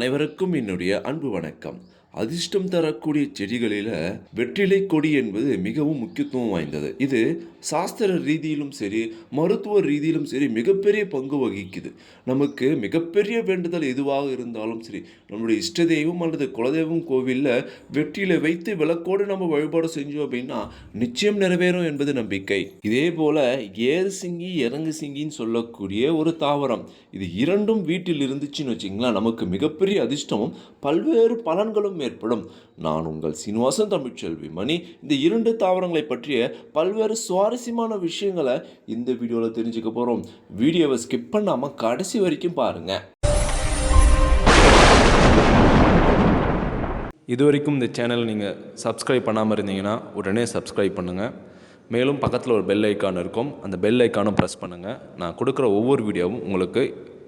அனைவருக்கும் என்னுடைய அன்பு வணக்கம். அதிர்ஷ்டம் தரக்கூடிய செடிகளில் வெற்றிலை கொடி என்பது மிகவும் முக்கியத்துவம் வாய்ந்தது. இது சாஸ்திர ரீதியிலும் சரி மருத்துவ ரீதியிலும் சரி மிகப்பெரிய பங்கு வகிக்குது. நமக்கு மிகப்பெரிய வேண்டுதல் எதுவாக இருந்தாலும் சரி நம்மளுடைய இஷ்ட தெய்வம் அல்லது குலதெய்வம் கோவிலில் வெற்றிலை வைத்து விளக்கோடு நம்ம வழிபாடு செஞ்சோம் அப்படின்னா நிச்சயம் நிறைவேறும் என்பது நம்பிக்கை. இதே போல ஏறு சிங்கி இறங்கு சிங்கின்னு சொல்லக்கூடிய ஒரு தாவரம். இது இரண்டும் வீட்டில் இருந்துச்சுன்னு வச்சிங்களா நமக்கு மிகப்பெரிய அதிர்ஷ்டமும் பல்வேறு பலன்களும் ஏற்படும். நான் உங்கள் சீனிவாசன் தமிழ்ச்செல்வி மணி. இந்த இரண்டு தாவரங்களை பற்றிய பல்வேறு சுவாரஸ்யமான விஷயங்களை இந்த வீடியோவில் தெரிஞ்சுக்க போகிறோம் வீடியோவை ஸ்கிப் பண்ணாமல் கடைசி வரைக்கும் பாருங்கள் இது வரைக்கும் இந்த சேனல் நீங்கள் சப்ஸ்கிரைப் பண்ணாமல் இருந்தீங்கன்னா உடனே சப்ஸ்கிரைப் பண்ணுங்கள் மேலும் பக்கத்தில் ஒரு பெல் ஐக்கான் இருக்கும். அந்த பெல் ஐக்கானும் ப்ரெஸ் பண்ணுங்கள் நான் கொடுக்குற ஒவ்வொரு வீடியோவும் உங்களுக்கு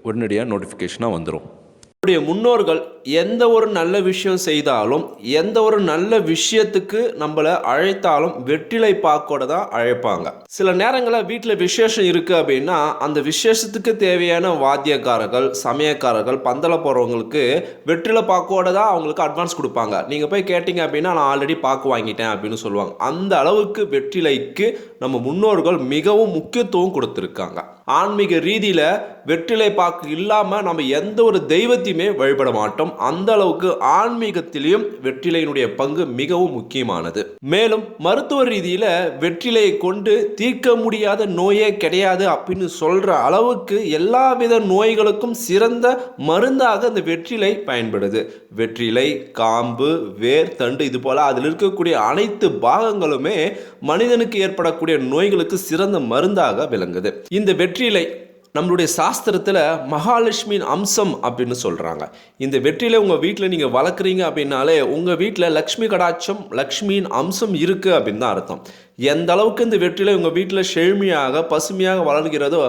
உடனடியாக நோட்டிஃபிகேஷனாக வந்துடும் நம்முடைய முன்னோர்கள் எந்த ஒரு நல்ல விஷயம் செய்தாலும் எந்த ஒரு நல்ல விஷயத்துக்கு நம்மளை அழைத்தாலும் வெற்றிலை பாக்கோட தான் அழைப்பாங்க. சில நேரங்களில் வீட்டில் விசேஷம் இருக்குது அப்படின்னா அந்த விசேஷத்துக்கு தேவையான வாத்தியக்காரர்கள் சமயக்காரர்கள் பந்தல போகிறவங்களுக்கு வெற்றிலை பாக்கோட தான் அவங்களுக்கு அட்வான்ஸ் கொடுப்பாங்க. நீங்கள் போய் கேட்டிங்க அப்படின்னா நான் ஆல்ரெடி பாக்கு வாங்கிட்டேன் அப்படின்னு சொல்லுவாங்க. அந்த அளவுக்கு வெற்றிலைக்கு நம்ம முன்னோர்கள் மிகவும் முக்கியத்துவம் கொடுத்துருக்காங்க. ஆன்மீக ரீதியில் வெற்றிலை பாக்கு இல்லாமல் நம்ம எந்த ஒரு தெய்வத்தையுமே வழிபட மாட்டோம். அந்த அளவுக்கு ஆன்மீகத்திலையும் வெற்றிலையினுடைய பங்கு மிகவும் முக்கியமானது. மேலும் மருத்துவ ரீதியில் வெற்றிலையை கொண்டு தீர்க்க முடியாத நோயே கிடையாது அப்படின்னு சொல்கிற அளவுக்கு எல்லாவித நோய்களுக்கும் சிறந்த மருந்தாக அந்த வெற்றிலை பயன்படுது. வெற்றிலை காம்பு வேர் தண்டு இது போல் அதில் இருக்கக்கூடிய அனைத்து பாகங்களுமே மனிதனுக்கு ஏற்படக்கூடிய நோய்களுக்கு சிறந்த மருந்தாக விளங்குது. இந்த வெற்றிலை நம்மளுடைய சாஸ்திரத்தில் மகாலட்சுமியின் அம்சம் அப்படின்னு சொல்கிறாங்க இந்த வெற்றியில் உங்கள் வீட்டில் நீங்கள் வளர்க்குறீங்க அப்படின்னாலே உங்கள் வீட்டில் லக்ஷ்மி கடாட்சம் லக்ஷ்மியின் அம்சம் இருக்குது அப்படின்னு தான் அர்த்தம். எந்த அளவுக்கு இந்த வெற்றிலை உங்கள் வீட்டில் செழுமையாக பசுமையாக வளர்கிறதோ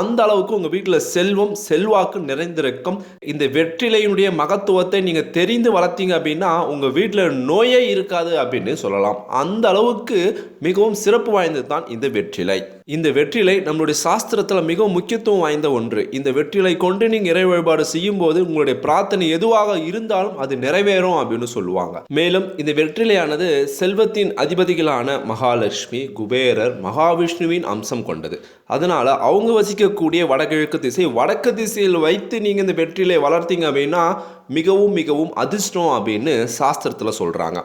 அந்த அளவுக்கு உங்கள் வீட்டில் செல்வம் செல்வாக்கு நிறைந்திருக்கும். இந்த வெற்றிலையினுடைய மகத்துவத்தை நீங்கள் தெரிந்து வளர்த்தீங்க அப்படின்னா உங்கள் வீட்டில் நோயே இருக்காது அப்படின்னு சொல்லலாம். அந்த அளவுக்கு மிகவும் சிறப்பு வாய்ந்தது தான் இந்த வெற்றிலை. இந்த வெற்றிலை நம்மளுடைய சாஸ்திரத்தில் மிகவும் முக்கியத்துவம் வாய்ந்த ஒன்று. இந்த வெற்றிலை கொண்டு நீங்கள் இறை வழிபாடு செய்யும் போது உங்களுடைய பிரார்த்தனை எதுவாக இருந்தாலும் அது நிறைவேறும் அப்படின்னு சொல்லுவாங்க. மேலும் இந்த வெற்றிலையானது செல்வத்தின் அதிபதிகளான மகாலட்சுமி குபேரர் மகாவிஷ்ணுவின் அம்சம் கொண்டது. அதனால அவங்க வசிக்கக்கூடிய வடகிழக்கு திசை வடக்கு திசையில் வைத்து நீங்கள் இந்த வெற்றிலை வளர்த்தீங்க அப்படின்னா மிகவும் மிகவும் அதிர்ஷ்டம் அப்படின்னு சாஸ்திரத்தில் சொல்கிறாங்க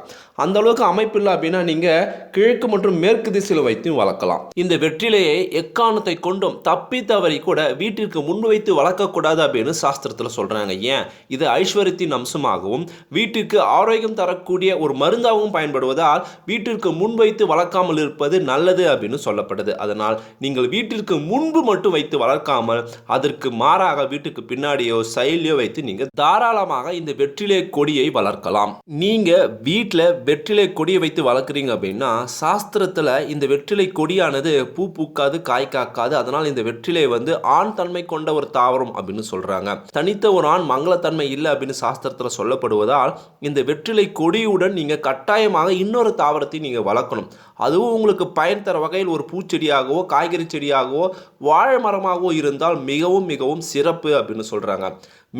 அந்த அளவுக்கு அமைப்பு இல்லை அப்படின்னா நீங்கள் கிழக்கு மற்றும் மேற்கு திசையில் வைத்தும் வளர்க்கலாம். இந்த வெற்றிலையை எக்காரணத்தை கொண்டும் தப்பி தவறி கூட வீட்டிற்கு முன் வைத்து வளர்க்கக்கூடாது அப்படின்னு சாஸ்திரத்தில் சொல்கிறாங்க ஏன்? இது ஐஸ்வர்யத்தின் அம்சமாகவும் வீட்டிற்கு ஆரோக்கியம் தரக்கூடிய ஒரு மருந்தாகவும் பயன்படுவதால் வீட்டிற்கு முன் வைத்து வளர்க்காமல் இருப்பது நல்லது அப்படின்னு சொல்லப்படுது. அதனால் நீங்கள் வீட்டிற்கு முன்பு மட்டும் வைத்து வளர்க்காமல் அதற்கு மாறாக வீட்டுக்கு பின்னாடியோ சைட்லையோ வைத்து நீங்கள் தாராளமாக இந்த வெற்றிலை கொடியை வளர்க்கலாம். நீங்க வீட்டில் வெற்றிலை கொடியை வைத்து வளர்க்குறீங்க அப்படின்னா சாஸ்திரத்தில் இந்த வெற்றிலை கொடியானது பூ பூக்காது காய் காக்காது. அதனால் இந்த வெற்றிலை வந்து ஆண் தன்மை கொண்ட ஒரு தாவரம் அப்படின்னு சொல்றாங்க. தனித்த ஒரு ஆண் மங்களத்தன்மை இல்லை அப்படின்னு சாஸ்திரத்தில் சொல்லப்படுவதால் இந்த வெற்றிலை கொடியுடன் நீங்க கட்டாயமாக இன்னொரு தாவரத்தை நீங்க வளர்க்கணும். அதுவும் உங்களுக்கு பயன் தர வகையில் ஒரு பூச்செடியாகவோ காய்கறி செடியாகவோ வாழை மரமாகவோ இருந்தால் மிகவும் மிகவும் சிறப்பு அப்படின்னு சொல்றாங்க.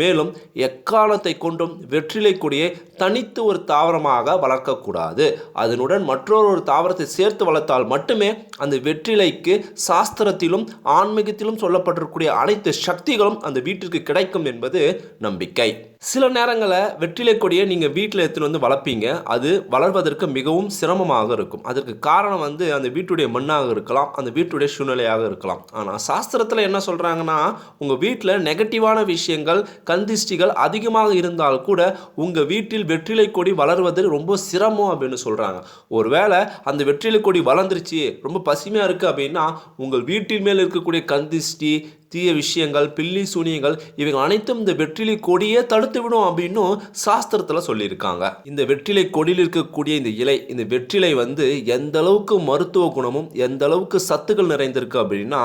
மேலும் எக்காலத்தை கொண்டும் வெற்றிலை கொடியை தனித்து ஒரு தாவரமாக வளர்க்கக்கூடாது. அதனுடன் மற்றொரு ஒரு தாவரத்தை சேர்த்து வளர்த்தால் மட்டுமே அந்த வெற்றிலைக்கு சாஸ்திரத்திலும் ஆன்மீகத்திலும் சொல்லப்பட்டிருக்கக்கூடிய அனைத்து சக்திகளும் அந்த வீட்டிற்கு கிடைக்கும் என்பது நம்பிக்கை. சில நேரங்களில் வெற்றிலை கொடியை நீங்கள் வீட்டில் எடுத்துகிட்டு வந்து வளர்ப்பீங்க. அது வளர்வதற்கு மிகவும் சிரமமாக இருக்கும். அதற்கு காரணம் வந்து அந்த வீட்டுடைய மண்ணாக இருக்கலாம் அந்த வீட்டுடைய சூழ்நிலையாக இருக்கலாம். ஆனால் சாஸ்திரத்தில் என்ன சொல்கிறாங்கன்னா உங்கள் வீட்டில் நெகட்டிவான விஷயங்கள் கந்திஷ்டிகள் அதிகமாக இருந்தால் கூட உங்கள் வீட்டில் வெற்றிலை கொடி வளர்வது ரொம்ப சிரமம் அப்படின்னு சொல்கிறாங்க ஒருவேளை அந்த வெற்றிலை கொடி வளர்ந்துருச்சு ரொம்ப பசுமையாக இருக்குது அப்படின்னா உங்கள் வீட்டின் மேல் இருக்கக்கூடிய கந்திஷ்டி தீய விஷயங்கள் பில்லி சூனியங்கள் இவைகள் அனைத்தும் இந்த வெற்றிலை கொடியே தடுத்து விடும் அப்படின்னும் சாஸ்திரத்தில் சொல்லியிருக்காங்க. இந்த வெற்றிலை கொடியில் இருக்கக்கூடிய இந்த இலை இந்த வெற்றிலை வந்து எந்த அளவுக்கு மருத்துவ குணமும் எந்த அளவுக்கு சத்துக்கள் நிறைந்திருக்கு அப்படின்னா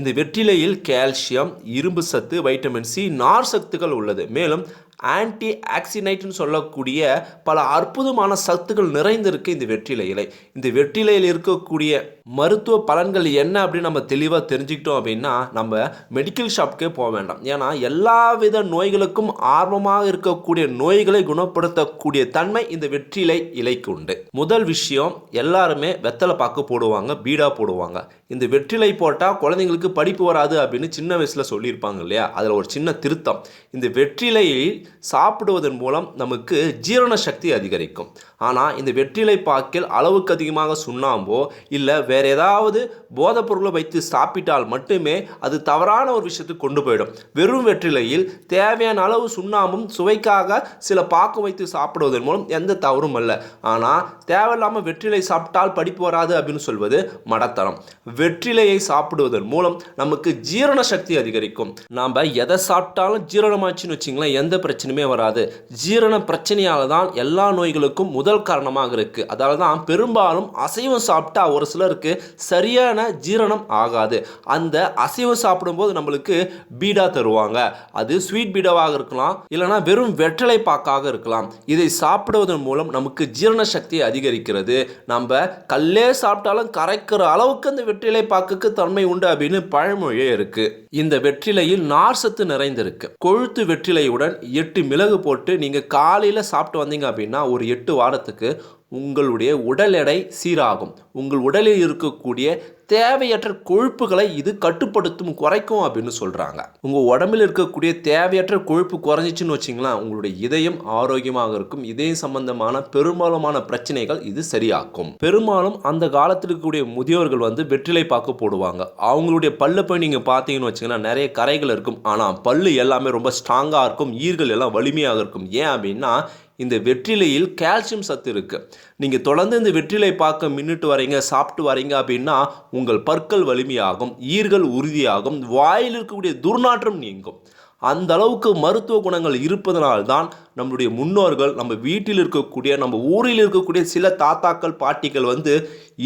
இந்த வெற்றிலையில் கால்சியம் இரும்பு சத்து வைட்டமின் சி நார் சத்துக்கள் உள்ளது. மேலும் ஆன்டி ஆக்சினைட்னு சொல்லக்கூடிய பல அற்புதமான சத்துக்கள் நிறைந்திருக்கு இந்த வெற்றிலை இலை இந்த வெற்றிலையில் இருக்கக்கூடிய மருத்துவ பலன்கள் என்ன அப்படின்னு நம்ம தெளிவாக தெரிஞ்சுக்கிட்டோம் அப்படின்னா நம்ம மெடிக்கல் ஷாப்க்கே போக வேண்டாம். ஏன்னா எல்லா வித நோய்களுக்கும் ஆர்வமாக இருக்கக்கூடிய நோய்களை குணப்படுத்தக்கூடிய தன்மை இந்த வெற்றிலை இலைக்கு உண்டு. முதல் விஷயம் எல்லாருமே வெத்தலை பாக்கு போடுவாங்க பீடா போடுவாங்க. இந்த வெற்றிலை போட்டால் குழந்தைங்களுக்கு படிப்பு வராது அப்படின்னு சின்ன வயசில் சொல்லியிருப்பாங்க இல்லையா? அதில் ஒரு சின்ன திருத்தம். இந்த வெற்றிலையை சாப்பிடுவதன் மூலம் நமக்கு ஜீரண சக்தி அதிகரிக்கும். ஆனால் இந்த வெற்றிலை பாக்கில் அளவுக்கு அதிகமாக சுண்ணாம்போ இல்லை வேறு ஏதாவது போதைப் பொருளை வைத்து சாப்பிட்டால் மட்டுமே அது தவறான ஒரு விஷயத்துக்கு கொண்டு போயிடும். வெறும் வெற்றிலையில் தேவையான அளவு சுண்ணாம்பும் சுவைக்காக சில பாக்கு வைத்து சாப்பிடுவதன் மூலம் எந்த தவறும் அல்ல. ஆனால் தேவையில்லாமல் வெற்றிலை சாப்பிட்டால் படிப்பு வராது அப்படின்னு சொல்வது மடத்தனம் வெற்றிலையை சாப்பிடுவதன் மூலம் நமக்கு ஜீரண சக்தி அதிகரிக்கும். நாம் எதை சாப்பிட்டாலும் ஜீரணமாச்சுன்னு வச்சிங்களேன் எந்த பிரச்சனையுமே வராது. ஜீரண பிரச்சனையால் தான் எல்லா நோய்களுக்கும் முதல் காரணமாக இருக்குது அதால் தான் பெரும்பாலும் அசைவம் சாப்பிட்டா ஒரு சிலருக்கு சரியான ஜீரணம் ஆகாது. அந்த அசைவம் சாப்பிடும்போது நம்மளுக்கு பீடா தருவாங்க. அது ஸ்வீட் பீடாவாக இருக்கலாம். இல்லைனா வெறும் வெற்றிலை பாக்காக இருக்கலாம். இதை சாப்பிடுவதன் மூலம் நமக்கு ஜீரண சக்தி அதிகரிக்கிறது. நம்ம கல்லே சாப்பிட்டாலும் கரைக்கிற அளவுக்கு அந்த வெற்றிலை பாக்குக்கு தன்மை உண்டு அப்படின்னு பழமொழியே இருக்கு. இந்த வெற்றிலையில் நார் சத்து நிறைந்திருக்கு. கொழுத்து வெற்றிலையுடன் எட்டு மிளகு போட்டு நீங்க காலையில சாப்பிட்டு வந்தீங்க அப்படின்னா ஒரு எட்டு வாரத்துக்கு உங்களுடைய உடல் எடை சீராகும். உங்கள் உடலில் இருக்கக்கூடிய தேவையற்ற கொழுப்புகளை இது கட்டுப்படுத்தும் குறைக்கும் அப்படின்னு சொல்கிறாங்க உங்கள் உடம்பில் இருக்கக்கூடிய தேவையற்ற கொழுப்பு குறைஞ்சிச்சுன்னு வச்சிங்களா உங்களுடைய இதயம் ஆரோக்கியமாக இருக்கும். இதயம் சம்பந்தமான பெரும்பாலுமான பிரச்சனைகள் இது சரியாக்கும். பெரும்பாலும் அந்த காலத்தில் இருக்கக்கூடிய முதியோர்கள் வந்து வெற்றிலை பாக்கு போடுவாங்க. அவங்களுடைய பல்ல போய் நீங்கள் பார்த்தீங்கன்னு வச்சிங்கன்னா நிறைய கரைகள் இருக்கும். ஆனால் பல்லு எல்லாமே ரொம்ப ஸ்ட்ராங்காக இருக்கும். ஈர்கள் எல்லாம் வலிமையாக இருக்கும். ஏன் அப்படின்னா இந்த வெற்றிலையில் கால்சியம் சத்து இருக்கு. நீங்கள் தொடர்ந்து இந்த வெற்றிலை பார்க்க மின்னுட்டு வரீங்க சாப்பிட்டு வரீங்க அப்படின்னா உங்கள் பற்கள் வலிமையாகும் ஈர்கள் உறுதியாகும் வாயில் இருக்கக்கூடிய துர்நாற்றம் நீங்கும். அந்த அளவுக்கு மருத்துவ குணங்கள் இருப்பதனால்தான் நம்மளுடைய முன்னோர்கள் நம்ம வீட்டில் இருக்கக்கூடிய நம்ம ஊரில் இருக்கக்கூடிய சில தாத்தாக்கள் பாட்டிகள் வந்து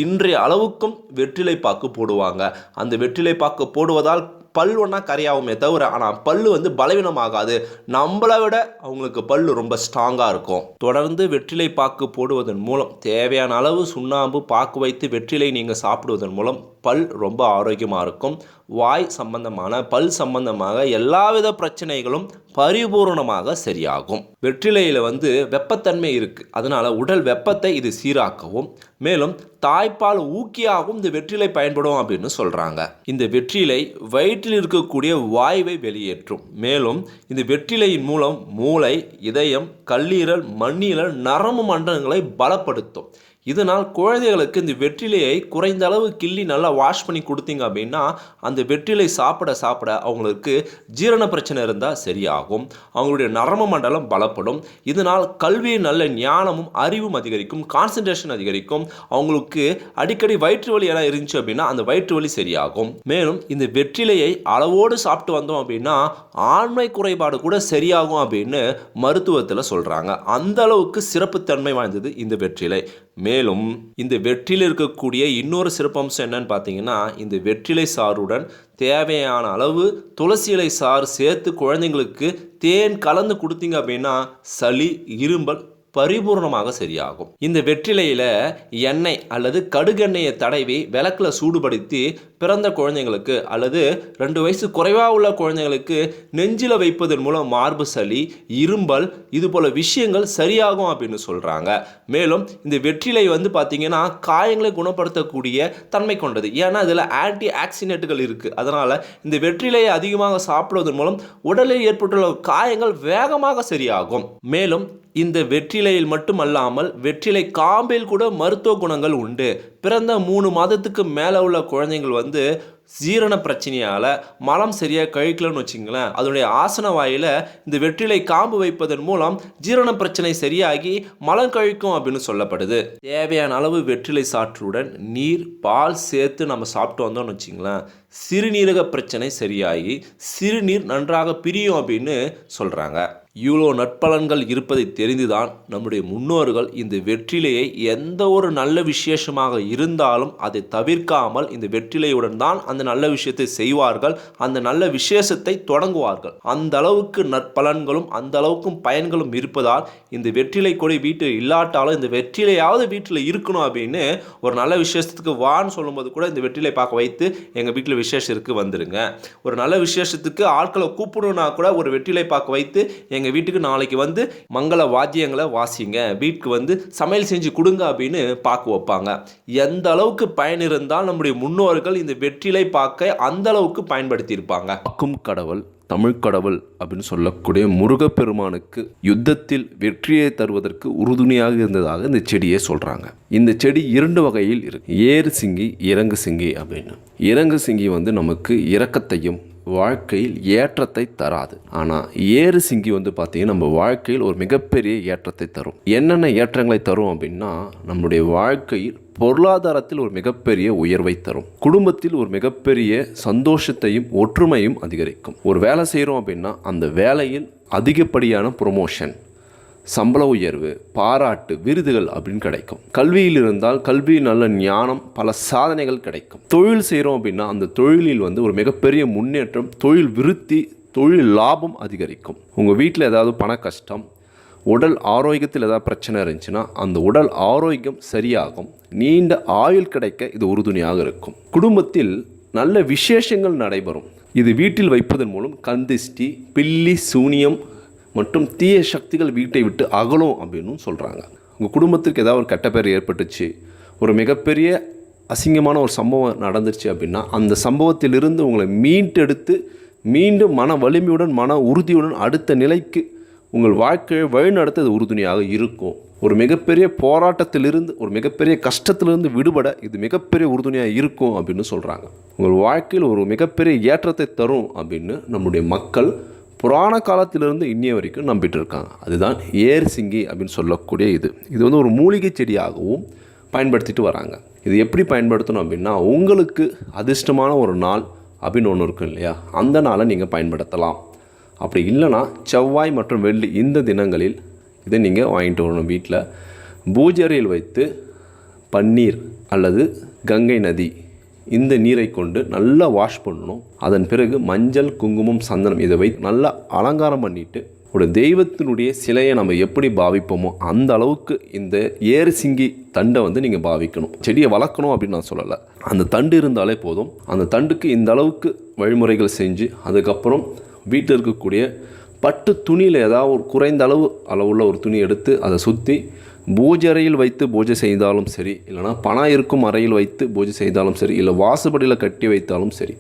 இன்றைய அளவுக்கும் வெற்றிலை பாக்கு போடுவாங்க. அந்த வெற்றிலை பாக்கு போடுவதால் பல் ஒன்றா கரையாகுமே தவிர ஆனால் பல் வந்து பலவீனமாகாது. நம்மளை விட அவங்களுக்கு பல் ரொம்ப ஸ்ட்ராங்காக இருக்கும். தொடர்ந்து வெற்றிலை பாக்கு போடுவதன் மூலம் தேவையான அளவு சுண்ணாம்பு பாக்கு வைத்து வெற்றிலை நீங்கள் சாப்பிடுவதன் மூலம் பல் ரொம்ப ஆரோக்கியமாக இருக்கும். வாய் சம்பந்தமான பல் சம்பந்தமாக எல்லாவித பிரச்சனைகளும் பரிபூரணமாக சரியாகும். வெற்றிலையில் வந்து வெப்பத்தன்மை இருக்குது அதனால் உடல் வெப்பத்தை இது சீராக்கவும் மேலும் தாய்ப்பால் ஊக்கியாகவும் இந்த வெற்றிலை பயன்படும் அப்படின்னு சொல்கிறாங்க இந்த வெற்றிலை வயிற்றில் இருக்கக்கூடிய வாயுவை வெளியேற்றும். மேலும் இந்த வெற்றிலையின் மூலம் மூளை இதயம் கல்லீரல் மண்ணீரல் நரம்பு மண்டலங்களை பலப்படுத்தும். இதனால் குழந்தைகளுக்கு இந்த வெற்றிலையை குறைந்த அளவு கிள்ளி நல்லா வாஷ் பண்ணி கொடுத்தீங்க அப்படின்னா அந்த வெற்றிலை சாப்பிட சாப்பிட அவங்களுக்கு ஜீரண பிரச்சனை இருந்தால் சரியாகும். அவங்களுடைய நரம்பு மண்டலம் பலப்படும். இதனால் கல்வி நல்ல ஞானமும் அறிவும் அதிகரிக்கும் கான்சன்ட்ரேஷன் அதிகரிக்கும். அவங்களுக்கு அடிக்கடி வயிற்று வலி எல்லாம் இருந்துச்சு அப்படின்னா அந்த வயிற்று வலி சரியாகும். மேலும் இந்த வெற்றிலையை அளவோடு சாப்பிட்டு வந்தோம் அப்படின்னா ஆண்மை குறைபாடு கூட சரியாகும் அப்படின்னு மருத்துவத்தில் சொல்கிறாங்க அந்த அளவுக்கு சிறப்புத்தன்மை வாய்ந்தது இந்த வெற்றிலை. மேலும் இந்த வெற்றில இருக்கக்கூடிய இன்னொரு சிறப்பம்சம் என்னன்னு பார்த்தீங்கன்னா இந்த வெற்றிலை சாறுடன் தேவையான அளவு துளசி இலை சாறு சேர்த்து குழந்தைங்களுக்கு தேன் கலந்து கொடுத்தீங்க அப்படின்னா சளி இரும்பல் பரிபூர்ணமாக சரியாகும். இந்த வெற்றிலையில் எண்ணெய் அல்லது கடுகெண்ணெயை தடவி விளக்கில் சூடுபடுத்தி பிறந்த குழந்தைங்களுக்கு அல்லது ரெண்டு வயசு குறைவாக உள்ள குழந்தைங்களுக்கு நெஞ்சில் வைப்பதன் மூலம் மார்பு சளி இரும்பல் இதுபோல விஷயங்கள் சரியாகும் அப்படின்னு சொல்கிறாங்க மேலும் இந்த வெற்றிலை வந்து பார்த்திங்கன்னா காயங்களை குணப்படுத்தக்கூடிய தன்மை கொண்டது. ஏன்னா இதில் ஆன்டி ஆக்சிடென்ட்டுகள் இருக்குது அதனால் இந்த வெற்றிலையை அதிகமாக சாப்பிடுவதன் மூலம் உடலில் ஏற்பட்டுள்ள காயங்கள் வேகமாக சரியாகும். மேலும் இந்த வெற்றிலையில் மட்டுமல்லாமல் வெற்றிலை காம்பில் கூட மருத்துவ குணங்கள் உண்டு. பிறந்த மூணு மாதத்துக்கு மேலே உள்ள குழந்தைங்கள் வந்து ஜீரண பிரச்சனையால் மலம் சரியாக கழிக்கலன்னு வச்சுங்களேன் அதனுடைய ஆசன வாயில் இந்த வெற்றிலை காம்பு வைப்பதன் மூலம் ஜீரண பிரச்சனை சரியாகி மலம் கழிக்கும் அப்படின்னு சொல்லப்படுது. தேவையான அளவு வெற்றிலை சாற்றுடன் நீர் பால் சேர்த்து நம்ம சாப்பிட்டு வந்தோம்னு வச்சுங்களேன் சிறுநீரக பிரச்சனை சரியாகி சிறுநீர் நன்றாக பிரியும் அப்படின்னு சொல்கிறாங்க இவ்வளோ நற்பலன்கள் இருப்பதை தெரிந்துதான் நம்முடைய முன்னோர்கள் இந்த வெற்றிலையை எந்த ஒரு நல்ல விசேஷமாக இருந்தாலும் அதை தவிர்க்காமல் இந்த வெற்றிலையுடன் தான் அந்த நல்ல விஷயத்தை செய்வார்கள் அந்த நல்ல விசேஷத்தை தொடங்குவார்கள். அந்த அளவுக்கு நற்பலன்களும் அந்த அளவுக்கும் பயன்களும் இருப்பதால் இந்த வெற்றிலை கொடி வீட்டில் இல்லாட்டாலும் இந்த வெற்றிலையாவது வீட்டில் இருக்கணும் அப்படின்னு ஒரு நல்ல விசேஷத்துக்கு வான்னு சொல்லும்போது கூட இந்த வெற்றிலை பார்க்க வைத்து எங்கள் வீட்டில் விசேஷம் இருக்குது வந்துருங்க. ஒரு நல்ல விசேஷத்துக்கு ஆட்களை கூப்பிடணுன்னா கூட ஒரு வெற்றிலை பார்க்க வைத்து எங்கள் எங்கள் வீட்டுக்கு நாளைக்கு வந்து மங்கள வாத்தியங்களை வாசிங்க. வீட்டுக்கு வந்து சமையல் செஞ்சு கொடுங்க அப்படின்னு பார்க்க வைப்பாங்க. எந்த அளவுக்கு பயன் இருந்தால் நம்முடைய முன்னோர்கள் இந்த வெற்றிலை பார்க்க அந்த அளவுக்கு பயன்படுத்தியிருப்பாங்க. கடவுள் தமிழ் கடவுள் அப்படின்னு சொல்லக்கூடிய முருகப்பெருமானுக்கு யுத்தத்தில் வெற்றியை தருவதற்கு உறுதுணையாக இருந்ததாக இந்த செடியை சொல்கிறாங்க இந்த செடி இரண்டு வகையில் இருக்கு. ஏறு சிங்கி இறங்கு சிங்கி அப்படின்னு. இறங்கு சிங்கி வந்து நமக்கு இரக்கத்தையும் வாழ்க்கையில் ஏற்றத்தை தராது. ஆனால் ஏறு சிங்கி வந்து பார்த்தீங்கன்னா நம்ம வாழ்க்கையில் ஒரு மிகப்பெரிய ஏற்றத்தை தரும். என்னென்ன ஏற்றங்களை தரும் அப்படின்னா நம்முடைய வாழ்க்கையில் பொருளாதாரத்தில் ஒரு மிகப்பெரிய உயர்வை தரும். குடும்பத்தில் ஒரு மிகப்பெரிய சந்தோஷத்தையும் ஒற்றுமையும் அதிகரிக்கும். ஒரு வேலை செய்கிறோம் அப்படின்னா அந்த வேலையில் அதிகப்படியான ப்ரொமோஷன் சம்பள உயர்வு பாராட்டு விருதுகள் அப்படின்னு கிடைக்கும். கல்வியில் இருந்தால் கல்வி நல்ல ஞானம் பல சாதனைகள் கிடைக்கும். தொழில் செய்கிறோம் அப்படின்னா அந்த தொழிலில் வந்து ஒரு மிகப்பெரிய முன்னேற்றம் தொழில் விருத்தி தொழில் லாபம் அதிகரிக்கும். உங்கள் வீட்டில் ஏதாவது பண கஷ்டம் உடல் ஆரோக்கியத்தில் ஏதாவது பிரச்சனை இருந்துச்சுன்னா அந்த உடல் ஆரோக்கியம் சரியாகும். நீண்ட ஆயுள் கிடைக்க இது உறுதுணையாக இருக்கும். குடும்பத்தில் நல்ல விசேஷங்கள் நடைபெறும். இது வீட்டில் வைப்பதன் மூலம் கந்திஷ்டி பில்லி சூனியம் மற்றும் தீய சக்திகள் வீட்டை விட்டு அகலும் அப்படின்னு சொல்கிறாங்க உங்கள் குடும்பத்திற்கு ஏதாவது ஒரு கெட்ட பேர் ஏற்பட்டுச்சு ஒரு மிகப்பெரிய அசிங்கமான ஒரு சம்பவம் நடந்துருச்சு அப்படின்னா அந்த சம்பவத்திலிருந்து உங்களை மீட்டெடுத்து மீண்டும் மன வலிமையுடன் மன உறுதியுடன் அடுத்த நிலைக்கு உங்கள் வாழ்க்கையை வழிநடத்த உறுதுணையாக இருக்கும். ஒரு மிகப்பெரிய போராட்டத்திலிருந்து ஒரு மிகப்பெரிய கஷ்டத்திலிருந்து விடுபட இது மிகப்பெரிய உறுதுணையாக இருக்கும் அப்படின்னு சொல்கிறாங்க உங்கள் வாழ்க்கையில் ஒரு மிகப்பெரிய ஏற்றத்தை தரும் அப்படின்னு நம்முடைய மக்கள் புராண காலத்திலிருந்து இன்னைய வரைக்கும் நம்பிட்டு இருக்காங்க அதுதான் ஏர் சிங்கி அப்படின்னு சொல்லக்கூடிய இது. இது வந்து ஒரு மூலிகை செடியாகவும் பயன்படுத்திட்டு வராங்க. இது எப்படி பயன்படுத்தணும் அப்படின்னா உங்களுக்கு அதிர்ஷ்டமான ஒரு நாள் அப்படின்னு ஒன்று இருக்கும் இல்லையா? அந்த நாளை நீங்கள் பயன்படுத்தலாம். அப்படி இல்லைன்னா செவ்வாய் மற்றும் வெள்ளி இந்த தினங்களில் இதை நீங்கள் வாங்கிட்டு வரணும் வீட்டில் பூஜரையில் வைத்து பன்னீர் அல்லது கங்கை நதி இந்த நீரை கொண்டு நல்லா வாஷ் பண்ணணும். அதன் பிறகு மஞ்சள் குங்குமம் சந்தனம் இதை வைத்து நல்லா அலங்காரம் பண்ணிட்டு ஒரு தெய்வத்தினுடைய சிலையை நம்ம எப்படி பாவிப்போமோ அந்த அளவுக்கு இந்த ஏறு சிங்கி தண்டை வந்து நீங்கள் பாவிக்கணும். செடியை வளர்க்கணும் அப்படின்னு நான் சொல்லலை. அந்த தண்டு இருந்தாலே போதும். அந்த தண்டுக்கு இந்த அளவுக்கு வழிமுறைகள் செஞ்சு அதுக்கப்புறம் வீட்டில் இருக்கக்கூடிய பட்டு துணியில் ஏதாவது ஒரு குறைந்த அளவு அளவுள்ள ஒரு துணி எடுத்து அதை சுற்றி பூஜை அறையில் வைத்து பூஜை செய்தாலும் சரி இல்லைனா பணம் இருக்கும் அறையில் வைத்து பூஜை செய்தாலும் சரி இல்லை வாசுபடியில் கட்டி வைத்தாலும் சரி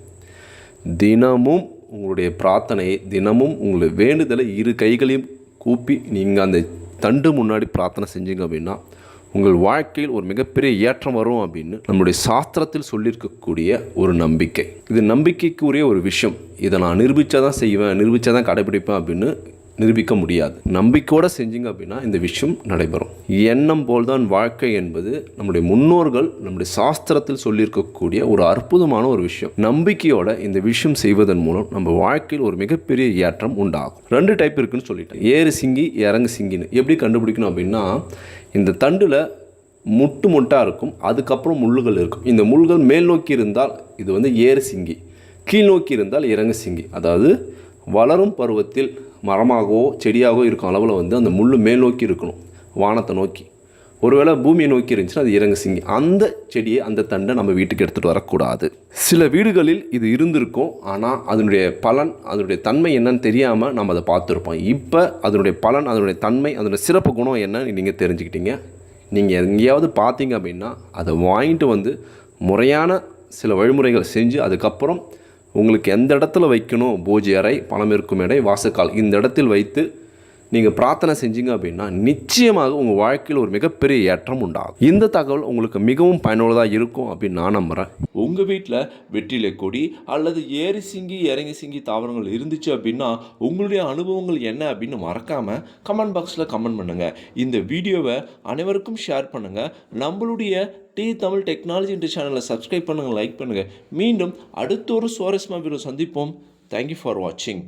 தினமும் உங்களுடைய பிரார்த்தனையை தினமும் உங்களுடைய வேண்டுதலை இரு கைகளையும் கூப்பி நீங்கள் அந்த தண்டு முன்னாடி பிரார்த்தனை செஞ்சீங்க அப்படின்னா உங்கள் வாழ்க்கையில் ஒரு மிகப்பெரிய ஏற்றம் வரும் அப்படின்னு நம்முடைய சாஸ்திரத்தில் சொல்லியிருக்கக்கூடிய ஒரு நம்பிக்கை. இது நம்பிக்கைக்குரிய ஒரு விஷயம். இதை நான் நிரூபித்தா தான் செய்வேன் நிரூபித்தா தான் கடைபிடிப்பேன் அப்படின்னு நிரூபிக்க முடியாது. நம்பிக்கையோடு செஞ்சீங்க அப்படின்னா இந்த விஷயம் நடைபெறும். எண்ணம் போல்தான் வாழ்க்கை என்பது நம்முடைய முன்னோர்கள் நம்முடைய சாஸ்திரத்தில் சொல்லியிருக்கக்கூடிய ஒரு அற்புதமான ஒரு விஷயம். நம்பிக்கையோட இந்த விஷயம் செய்வதன் மூலம் நம்ம வாழ்க்கையில் ஒரு மிகப்பெரிய ஏற்றம் உண்டாகும். ரெண்டு டைப் இருக்குன்னு சொல்லிட்டேன். ஏறு சிங்கி இறங்கு சிங்கின்னு. எப்படி கண்டுபிடிக்கணும் அப்படின்னா இந்த தண்டில் முட்டு முட்டாக இருக்கும் அதுக்கப்புறம் முள்ளுகள் இருக்கும். இந்த முள்கள் மேல் நோக்கி இருந்தால் இது வந்து ஏறு சிங்கி கீழ் நோக்கி இருந்தால் இறங்கு சிங்கி. அதாவது வளரும் பருவத்தில் மரமாகவோ செடியாகவோ இருக்கும் அளவில் வந்து அந்த முள் மேல் நோக்கி இருக்கணும் வானத்தை நோக்கி. ஒருவேளை பூமியை நோக்கி இருந்துச்சுன்னா அது இறங்கு சிங்கி. அந்த செடியை அந்த தண்டை நம்ம வீட்டுக்கு எடுத்துகிட்டு வரக்கூடாது. சில வீடுகளில் இது இருந்திருக்கும் ஆனால் அதனுடைய பலன் அதனுடைய தன்மை என்னன்னு தெரியாமல் நம்ம அதை பார்த்துருப்போம். இப்போ அதனுடைய பலன் அதனுடைய தன்மை அதனுடைய சிறப்பு குணம் என்னன்னு நீங்கள் தெரிஞ்சுக்கிட்டீங்க. நீங்கள் எங்கேயாவது பார்த்தீங்க அப்படின்னா அதை வாங்கிட்டு வந்து முறையான சில வழிமுறைகள் செஞ்சு அதுக்கப்புறம் உங்களுக்கு எந்த இடத்துல வைக்கணும்? பூஜை அறை பணம் இருக்கும் இடை வாசக்கால். இந்த இடத்தில் வைத்து நீங்கள் பிரார்த்தனை செஞ்சீங்க அப்படின்னா நிச்சயமாக உங்கள் வாழ்க்கையில் ஒரு மிகப்பெரிய ஏற்றம் உண்டாகும். இந்த தகவல் உங்களுக்கு மிகவும் பயனுள்ளதாக இருக்கும் அப்படின்னு நான் நம்புகிறேன் உங்கள் வீட்டில் வெற்றிலை கொடி அல்லது ஏறி சிங்கி இறங்கி சிங்கி தாவரங்கள் இருந்துச்சு அப்படின்னா உங்களுடைய அனுபவங்கள் என்ன அப்படின்னு மறக்காமல் கமெண்ட் பாக்ஸில் கமெண்ட் பண்ணுங்கள் இந்த வீடியோவை அனைவருக்கும் ஷேர் பண்ணுங்கள் நம்மளுடைய டி தமிழ் டெக்னாலஜி என்ற சேனலை சப்ஸ்கிரைப் பண்ணுங்கள் லைக் பண்ணுங்கள் மீண்டும் அடுத்த ஒரு சுவாரஸ்யமாக சந்திப்போம். தேங்க்யூ ஃபார் வாட்சிங்